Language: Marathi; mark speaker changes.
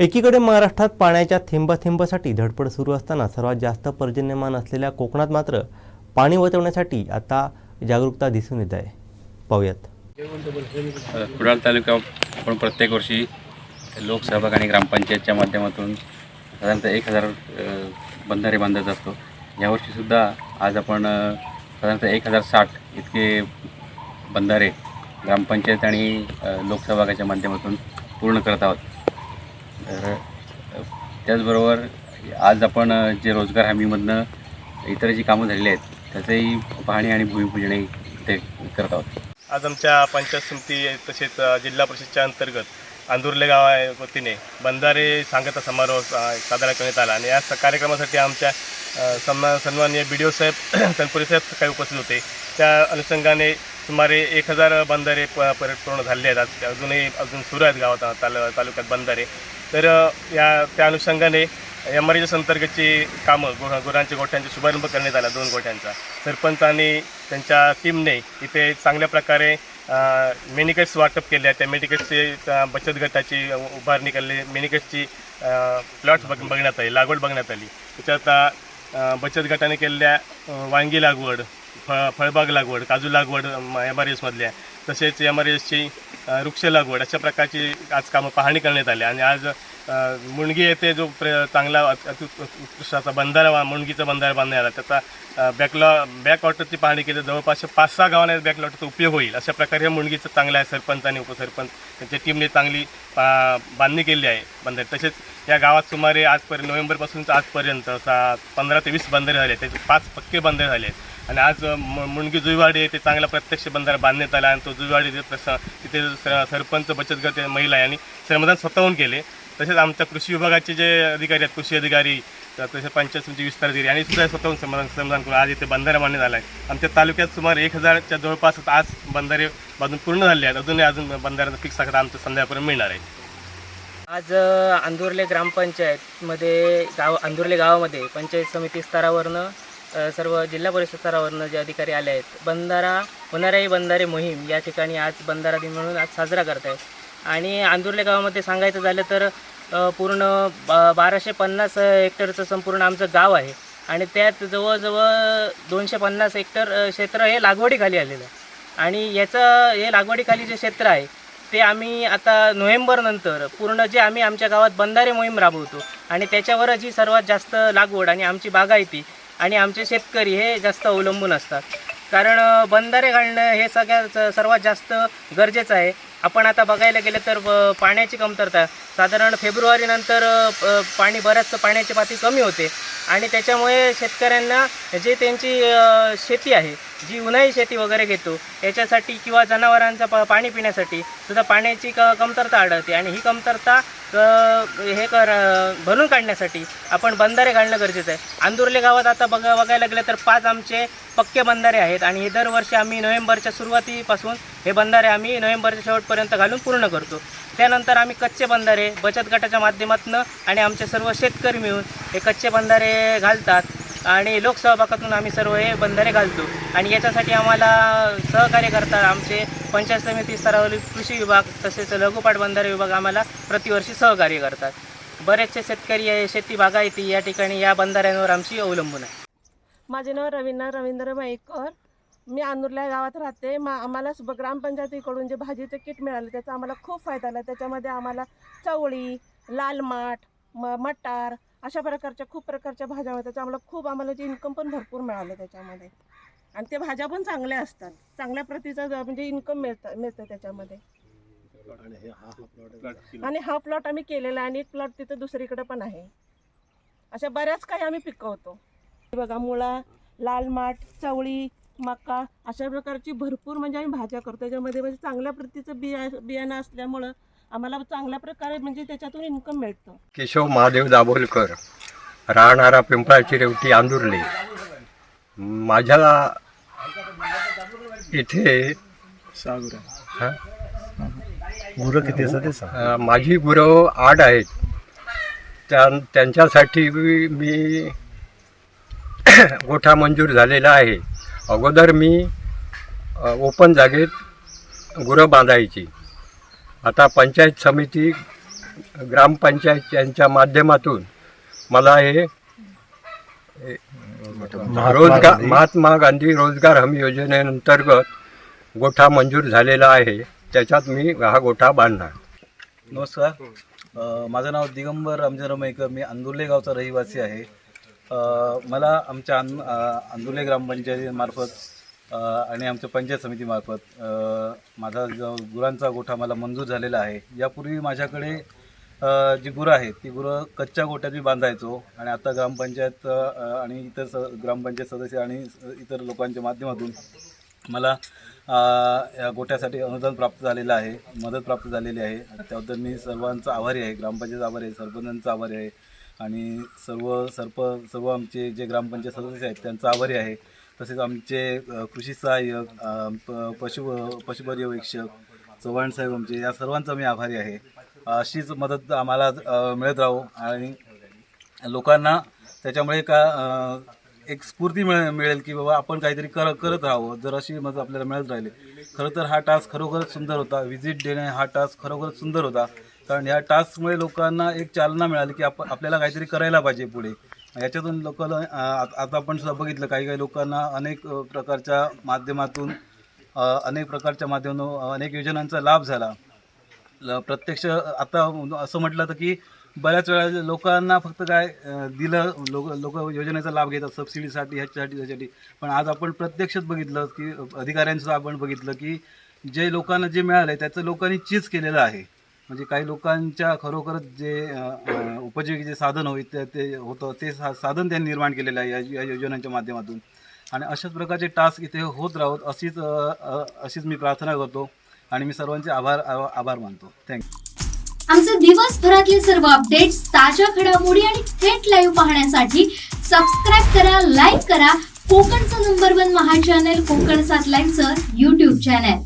Speaker 1: एकीकडे महाराष्ट्रात पाण्याच्या थेंबाथेंबासाठी धडपड सुरू असताना सर्वात जास्त पर्जन्यमान असलेल्या कोकणात मात्र पाणी वतवण्यासाठी आता जागरूकता दिसून येत आहे. पाहूयात.
Speaker 2: कुडाळ तालुका आपण प्रत्येक वर्षी लोकसहभाग आणि ग्रामपंचायतच्या माध्यमातून साधारणतः एक हजार बंधारे बांधत असतो. यावर्षीसुद्धा आज आपण साधारणतः एक हजार साठ इतके बंधारे ग्रामपंचायत आणि लोकसहभागाच्या माध्यमातून पूर्ण करत आहोत. तर त्याचबरोबर आज आपण जे रोजगार हमीमधनं इतर जी कामं झालेली आहेत त्याचंही पाहणी आणि भूमिपूजनही ते करत आहोत.
Speaker 3: आज आमच्या पंचायत समिती तसेच जिल्हा परिषदच्या अंतर्गत आंदुर्ले गावा वतीने बंधारे सांगता समारोह साजरा करण्यात आला. आणि या स- कार्यक्रमासाठी आमच्या अ, सन्मान सन्माननीय बी डी ओ साहेब तनपुरे साहेब सकाळी उपस्थित होते. त्या अनुषंगाने सुमारे एक हजार बंधारे प परत पूर्ण झाले आहेत. अजूनही अजून सुरू आहेत गावात ताल तालुक्यात बंधारे. तर या त्या अनुषंगाने एम आर एस अंतर्गतची कामं गुरा गुरांच्या गोठ्यांचा शुभारंभ करण्यात आला दोन गोठ्यांचा. सरपंच आणि त्यांच्या टीमने इथे चांगल्या प्रकारे मेनिकट्स वाटप केले. आहेत त्या मेनिकट्सची बचत गटाची उभारणी केली. मेनिकेट्सची प्लॉट बघ बघण्यात आली लागवड बघण्यात आली. त्याच्यात बचत गटाने केलेल्या वांगी लागवड फळ फळबाग लागवड काजू लागवड एम आर एसमधल्या तसेच एम आर एसची वृक्ष लागवड अशा प्रकारची आज कामं पाहणी करण्यात आली. आणि आज मुणगी येथे जो प्र चांगला उत्कृष्टाचा उत्कृष्ट असा बंधारा वा- मुणगीचा बंधारा बांधण्यात आला. त्याचा बॅकलॉ बॅकवॉटरची पाहणी केली जवळपास पाच सहा गावांना बॅकवॉटरचा उपयोग होईल अशा प्रकारे हे मुणगीचं चांगलं आहे सरपंच आणि उपसरपंच. त्यांच्या टीमने चांगली बांधणी केली आहे बंधारे. तसेच या गावात सुमारे आजपर्यंत नोव्हेंबरपासून आजपर्यंत सा पंधरा ते वीस बंधारे झाले आहेत. त्याचे पाच पक्के बंधारे झाले आहेत. आणि आज मुणगी जुईवाडी आहे ते चांगला प्रत्यक्ष बंधारा बांधण्यात आला आणि तो जुईवाडी तिथे स- सरपंच बचत गट महिला आहे आणि श्रमदान स्वतःहून केले. तसेच आमच्या कृषी विभागाचे जे अधिकारी आहेत कृषी अधिकारी तसेच पंचायत समिती विस्तार दिली आणि सुद्धा स्वतःहून श्रमदान श्रमदान करून आज इथे बंधारा बांधण्यात आला आहे. आमच्या तालुक्यात सुमारे एक हजारच्या जवळपास आज बंधारे बांधून पूर्ण झाले आहेत. अजूनही अजून बंधाऱ्याचा फिक्स आकडा आमच्या संध्याकाळपर्यंत मिळणार आहे.
Speaker 4: आज अ, अंदुर्ले ग्रामपंचायतमध्ये गाव अंदुर्ले गावामध्ये पंचायत समिती स्तरावरनं सर्व जिल्हा परिषद स्तरावरनं जे अधिकारी आले आहेत बंधारा होणारे बंधारे मोहीम या ठिकाणी आज बंधारा दिन म्हणून आज साजरा करत आहेत आणि आंदुर्ले गावामध्ये सांगायचं झालं तर पूर्ण बा बाराशे पन्नास हेक्टरचं संपूर्ण आमचं गाव आहे. आणि त्यात जवळजवळ दोनशे पन्नास हेक्टर क्षेत्र हे लागवडीखाली आलेलं आहे. आणि याचं हे लागवडीखाली जे क्षेत्र आहे ते आम्ही आता नोव्हेंबरनंतर पूर्ण जे आम्ही आमच्या गावात बंधारे मोहीम राबवतो. आणि त्याच्यावरच ही सर्वात जास्त लागवड आणि आमची बागायती आणि आमचे शेतकरी हे जास्त अवलंबून असतात. कारण बंधारे घालणं हे सगळ्यात सर्वात जास्त गरजेचं आहे. आपण आता बघायला गेलं तर पाण्याची कमतरता. साधारण फेब्रुवारीनंतर पाणी बऱ्याच पाण्याची पातळी कमी होते. आणि त्याच्यामुळे शेतकऱ्यांना जे त्यांची शेती आहे जी उन्हाळी शेती वगैरे घेतो याच्यासाठी किंवा जनावरांचा प पाणी पिण्यासाठी सुद्धा पाण्याची क कमतरता आढळते. आणि ही कमतरता हे कर भरून काढण्यासाठी आपण बंधारे घालणं गरजेचं आहे. आंदुर्ले गावात आता बघा बघायला गेलं तर पाच आमचे पक्के बंधारे आहेत आणि हे दरवर्षी आम्ही नोव्हेंबरच्या सुरुवातीपासून हे बंधारे आम्ही नोव्हेंबरच्या शेवटपर्यंत घालून पूर्ण करतो. त्यानंतर आम्ही कच्चे बंधारे बचत गटाच्या माध्यमातून आणि आमचे सर्व शेतकरी मिळून हे कच्चे बंधारे घालतात. आणि लोकसहभागातून आम्ही सर्व हे बंधारे घालतो. आणि याच्यासाठी आम्हाला सहकार्य करतात आमचे पंचायत समिती स्तरावरील कृषी विभाग तसेच लघुपाट बंधारे विभाग आम्हाला प्रतिवर्षी सहकार्य करतात. बरेचसे शेतकरी आहे, शेती बागायती या ठिकाणी या बंधाऱ्यांवर आमची अवलंबून आहे.
Speaker 5: माझे नाव रवींद्र रवींद्र मयेकर मी आनुर्ल्या गावात राहते. मा आम्हाला ग्रामपंचायतीकडून जे भाजीचं किट मिळालं त्याचा आम्हाला खूप फायदा झाला. त्याच्यामध्ये आम्हाला चवळी लाल माठ म मटार अशा प्रकारच्या खूप प्रकारच्या भाज्या होत्या. त्याच्या आम्हाला खूप आम्हाला जे इन्कम पण भरपूर मिळालं त्याच्यामध्ये. आणि ते भाज्या पण चांगल्या असतात. चांगल्या प्रतीचं ज- म्हणजे इन्कम मिळतं मिळतं त्याच्यामध्ये. आणि हा प्लॉट आम्ही केलेला आहे आणि एक प्लॉट तिथं दुसरीकडे पण आहे. अशा बऱ्याच काही आम्ही पिकवतो. बघा मुळा लाल माठ चवळी मका अशा प्रकारची भरपूर म्हणजे आम्ही भाज्या करतो. त्याच्यामध्ये म्हणजे चांगल्या प्रतीचं बिया बियाणं असल्यामुळं आम्हाला चांगल्या प्रकारे म्हणजे त्याच्यातून इन्कम मिळतं.
Speaker 6: केशव महादेव दाभोलकर राहणारा पिंपळाची रेवटी आंदुर्ले. माझ्या इथे हा?
Speaker 7: गुरं किती असं ते सांग.
Speaker 6: अ, माझी गुरं आठ आहेत. त्या त्यांच्यासाठी मी गोठा मंजूर झालेला आहे. अगोदर मी अ, ओपन जागेत गुरं बांधायची. आता पंचायत समिती ग्रामपंचायत यांच्या माध्यमातून मला हे रोजगार महात्मा गांधी रोजगार हमी योजनेअंतर्गत गोठा मंजूर झालेला आहे. त्याच्यात मी हा गोठा बांधणार.
Speaker 8: नमस्कार. माझं नाव दिगंबर रामचंद्र मी अंदुर्ले गावचा रहिवासी आहे. मला आमच्या अं अंदुर्ले ग्रामपंचायतीमार्फत आणि आमच्या पंचायत समितीमार्फत माझा जो गुरांचा गोठा मला मंजूर झालेला आहे यापूर्वी माझ्याकडे जी गुरं आहेत ती गुरं कच्च्या गोठ्यात मी बांधायचो आणि आता ग्रामपंचायत आणि इतर स ग्रामपंचायत सदस्य आणि इतर लोकांच्या माध्यमातून मला या गोठ्यासाठी अनुदान प्राप्त झालेलं आहे मदत प्राप्त झालेली आहे. त्याबद्दल मी सर्वांचा आभारी आहे ग्रामपंचायत आभारी आहे सरपंचांचा आभारी आहे आणि सर्व सरप सर्व आमचे जे ग्रामपंचायत सदस्य आहेत त्यांचा आभारी आहे. तसेच आमचे कृषी सहाय्यक प- पशु पशुपर्यवेक्षक चव्हाण साहेब आमचे या सर्वांचा मी आभारी आहे. अशीच मदत आम्हाला मिळत राहो आणि लोकांना त्याच्यामुळे का एक स्फूर्ती मिळ मिळेल की बाबा आपण काहीतरी कर करत राहावं. जर अशी मदत आपल्याला मिळत राहिली खरं तर हा टास्क खरोखरच सुंदर होता. व्हिजिट देणे हा टास्क खरोखरच सुंदर होता. कारण या टास्कमुळे लोकांना एक चालना मिळाली की आप आपल्याला काहीतरी करायला पाहिजे पुढे. याच्यातून लोकांना आता आपण सुद्धा बघितलं काही काही लोकांना अनेक प्रकारच्या माध्यमातून अनेक प्रकारच्या माध्यमातून अनेक योजनांचा लाभ झाला. ल- प्रत्यक्ष आता असं म्हटलं तर की बऱ्याच वेळा लोकांना फक्त काय दिलं लोक लोक योजनेचा लाभ घेतात सबसिडीसाठी ह्याच्यासाठी त्याच्यासाठी. पण आज आपण प्रत्यक्षच बघितलं की अधिकाऱ्यांचं आपण बघितलं की जे लोकांना जे मिळालं आहे त्याचं लोकांनी चीज केलेलं आहे. म्हणजे काही लोकांच्या खरोखरच जे उपयोगी जे साधन होईल ते ते होतं ते सा साधन त्यांनी निर्माण केलेलं आहे या या योजनांच्या माध्यमातून. आणि अशाच प्रकारचे टास्क इथे होत राहोत अशीच अशीच मी प्रार्थना करतो आणि मी सर्वांचे आभार आभार मानतो. थँक्यू
Speaker 9: आमचे दिवसभरातले सर्व अपडेट्स ताज्या घडामोडी आणि थेट लाईव्ह पाहण्यासाठी सबस्क्राईब करा लाईक करा. कोकणचं नंबर वन महा चॅनल कोकण सात लाईव्हचं युट्यूब चॅनल